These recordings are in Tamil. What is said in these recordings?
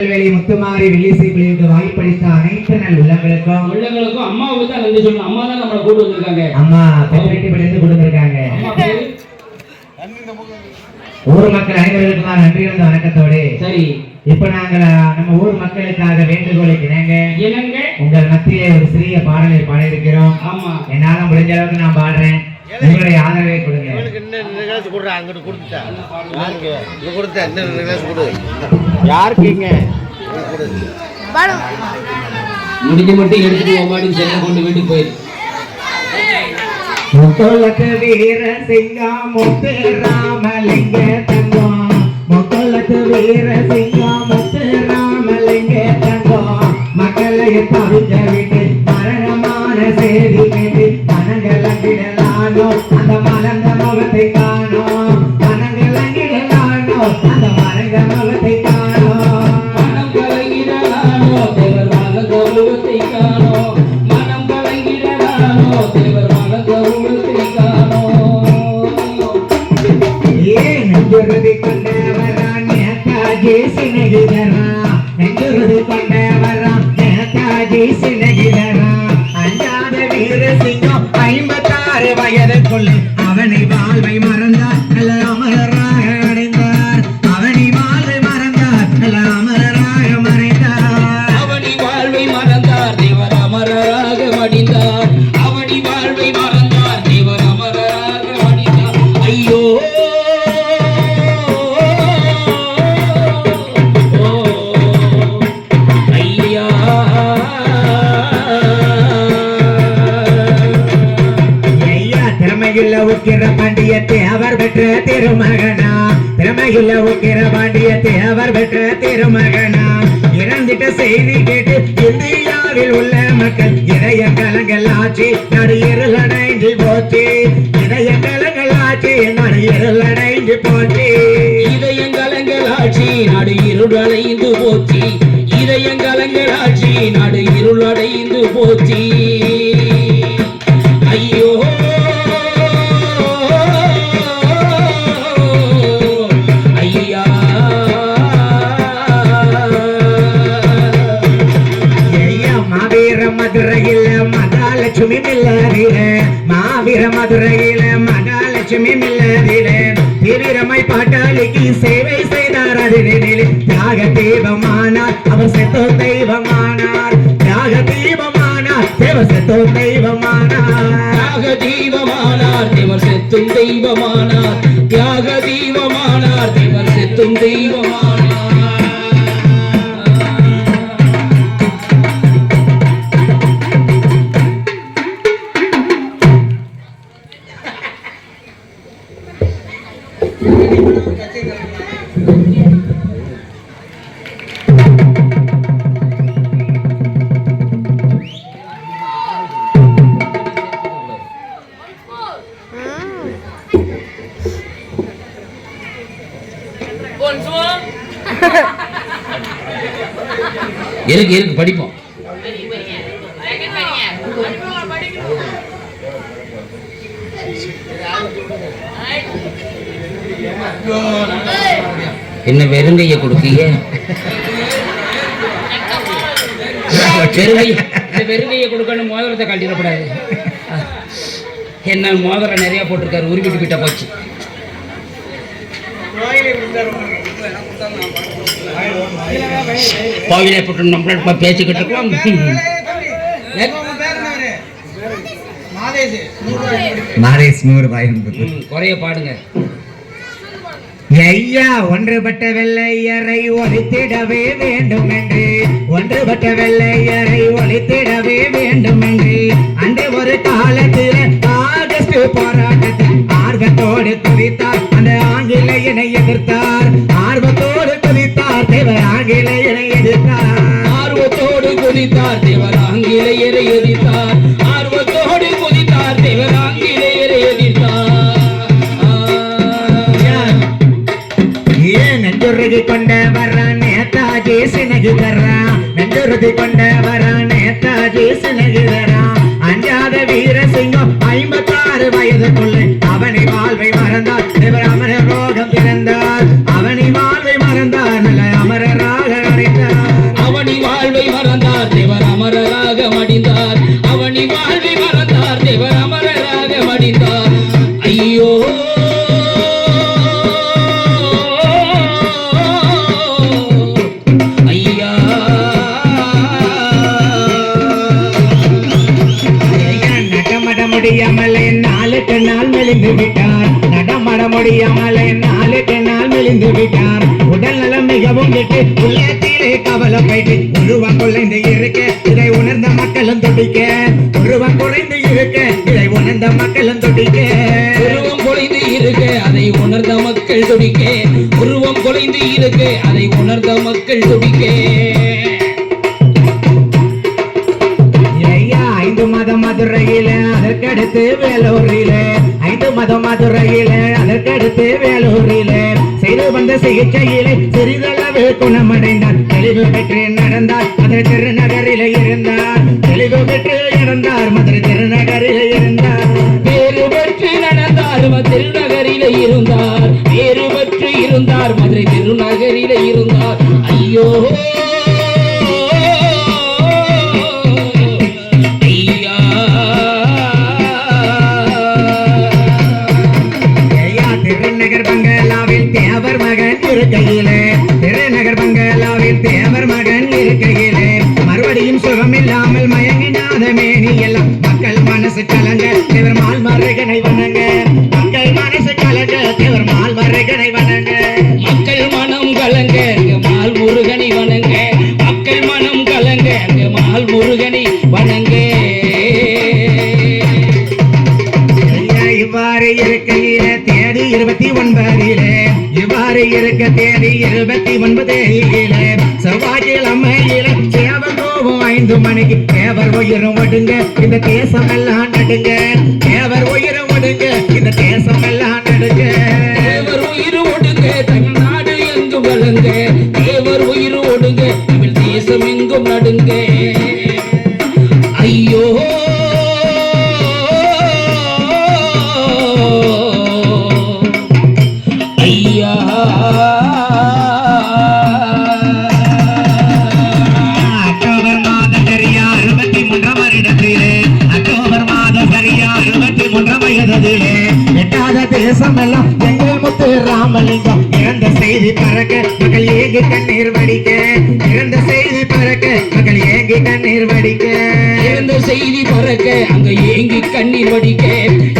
வேலை முத்துமாரி வெள்ளிசை பிள்ளைக்கு வாய்ப்பளித்த அனைத்து நல் உள்ளங்களுக்கும். உள்ளங்களுக்கும் அம்மாவுக்கு தான் நன்றி சொல்லணும். அம்மா தான் நம்மளை கூட்டு வந்திருக்காங்க. அம்மா பெருவெட்டிப்பிலிருந்து கொடுத்திருக்காங்க அம்மா பேரு? ஊர் மக்கள் அனைவருக்குமா நன்றி இருந்த வணக்கத்தோடு. சரி. இப்ப நாங்கள் நம்ம ஊர் மக்களுக்காக வேண்டுகோளுக்கு இணங்க. என்னங்க உங்கள் மத்தியிலே ஒரு சிறிய பாடலை பாட இருக்கிறோம் ஆமா. என்னால முடிஞ்ச அளவுக்கு நான் பாடுறேன். உங்களுடைய ஆதரவை கொடுங்க. இவனுக்கு இன்னும் ரெண்டு கிளாஸ் கொடுறா அங்கிட்டு கொடுத்துட்டா. யாருக்கு? இது கொடுத்த இன்னும் ரெண்டு கிளாஸ் கொடு. யாருக்குங்க முடிஞ்ச மட்டும் எடுத்துட்டு ஒம்பாடி செல்ல கொண்டு வீட்டுக்கு போயிரு. முத்தொலக்கு வீர சிங்கம் முத்து ராமலிங்க தங்கம் முத்தொலக்கு வீர சிங்கம் முத்து ராமலிங்க தங்கம் மக்களை தவிஞ்ச நேதாஜி சிநேகிதரா நெஞ்சுறுதி கொண்டவரான் நேதாஜி சிநேகிதரா. அஞ்சாத வீர சிங்கம் ஐம்பத்தாறு வயதுக்குள்ள அவனை வாழ்வை மறந்தார் திறமையுள்ள உக்கிர பாண்டியத்தை அவர் பெற்ற திருமகனா. திறமையுள்ள உக்கிர பாண்டியத்தை அவர் பெற்ற திருமகனா. இறந்திட்ட செய்தி கேட்டு இந்தியாவில் உள்ள மக்கள் இதய கலங்கள் ஆட்சி நடு இருள் செய்தார் தியாக தெய்வமானார் அவர் செத்தோ தெய்வமானார். தியாக தெய்வமானார் தேவர் செத்தோ தெய்வமானார். தியாக தெய்வமானார் தேவர் செத்தும் தெய்வமானார். தியாக தெய்வமானார் தேவர் செத்தும் தெய்வமானார். இருக்கு இருக்கு படிப்போம்? என்ன வெறுங்கைய கொடுக்கீங்க? வெறுங்கைய வெறுங்கைய கொடுக்கணும் மோதிரத்தை கட்டிடக்கூடாது என்ன மோதிரம் நிறைய போட்டிருக்காரு உருவிட்டு போயிட்டா போச்சு. கோவிலை போட்டு நம்மள பேசிக்கிட்டு இருக்கோம். மாரேஸ் நூறு ரூபாய் குறைய பாடுங்க. ஐயா ஒன்றுபட்ட வெள்ளையரை ஒழித்திடவே வேண்டும் என்று ஒன்றுபட்ட வெள்ளையரை ஒழித்திடவே வேண்டும் என்று அன்று ஒரு காலத்தில் ஆகஸ்ட் போராட்டத்தில் ஆர்வத்தோடு துடித்தார். அந்த ஆங்கிலேயனை எதிர்த்தார். குதித்தார் தேவர் எதிர்த்தார்? ஆர்வத்தோடு குதித்தார் தேவர் எதிர்த்தார்? ஏன் நெஞ்சுருதி கொண்ட வர நேதாஜி சினகுதரா? நெஞ்சுருதி கொண்ட வர நேதாஜி சினகுதரா? நாள் மெலிந்து விட்டார். உடல் நலம் மிகவும் கெட்டு உள்ளத்திலே கவலைப்பட்டு உருவம் குலைந்து இருக்க இதை உணர்ந்த மக்களும் துடிக்க. உருவம் குறைந்து இருக்க இதை உணர்ந்த மக்களும் துடிக்க. உருவம் குலைந்து இருக்க அதை உணர்ந்த மக்கள் துடிக்க. உருவம் குலைந்து இருக்க அதை உணர்ந்த மக்கள் துடிக்க. ஐந்து மதம் மதுரையில அதற்கடுத்து வேலூரில. ஐந்து மதம் மதுரையில அதற்கடுத்து வேலூரில. வந்த சிகிச்சையிலே சிறிதளவு குணமடைந்தார் தெளிவு பெற்று நடந்தார். மதுரை திருநகரில இருந்தார். தெளிவு பெற்று இறந்தார் மதுரை திருநகரில இருந்தார். வேறு பெற்று நடந்தார். திருநகரில இருந்தார். வேறு பெற்று இருந்தார். மதுரை திருநகரில இருந்தார். ஐயோ! ஐயா! ஐயா திருநகர் பங்களாவில் இருபத்தி ஒன்பது செவ்வாய்க்கிழமையில சேவல் கோபம் ஐந்து மணிக்கு. தேவர் உயிரும் ஒடுங்க இந்த தேசம் எல்லாம் நடுங்க. தேவர் உயிரும் ஒடுங்க இந்த தேசம் எல்லாம் நடுங்க. தேவர் உயிரும் ஒடுங்க தமிழ்நாடு எங்கும் வழங்க. தேவர் உயிரும் ஒடுங்க தமிழ் தேசம் எங்கும் நடுங்க.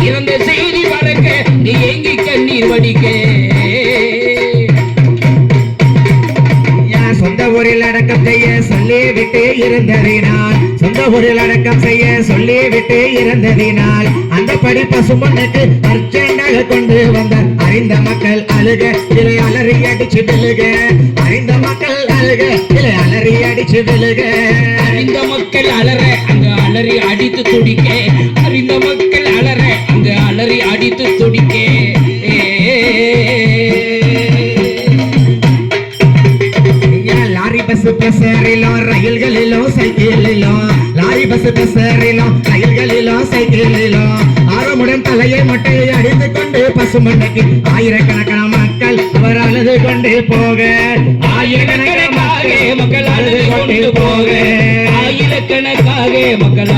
இறந்த செய்தி பறக்க நீ எங்கி கண்ணீர் வடிக்க. சொந்த ஊரில் அடக்கம் செய்ய சொல்லி விட்டு இருந்ததினால்? சொந்த ஊரில் அடக்கம் செய்ய சொல்லி இருந்ததினால். அந்த படி பசுமண்ணுக்கு அர்ச்சனாக கொண்டு வந்தார் அறிந்த மக்கள் அழுக இலை அலறி அடிச்சு விழுக. அறிந்த மக்கள் அழுக இலை அலறி அடிச்சு விழுக. பஸ் பஸ்ஸரிலும் ரயில்களிலும் சைக்கிளிலும் லாரி பஸ் பஸ்ஸரிலும் ரயில்களிலும் சைக்கிளிலும் ஆரமுடன் தலையை மட்டை அடித்து கொண்டு பசுமண்டைக்கு ஆயிரக்கணக்கான மக்கள் அவர் அழுது கொண்டு போக. ஆயிரக்கணக்கான மக்கள் அழுது கொண்டு போக. ஆயிரக்கணக்காக மக்கள்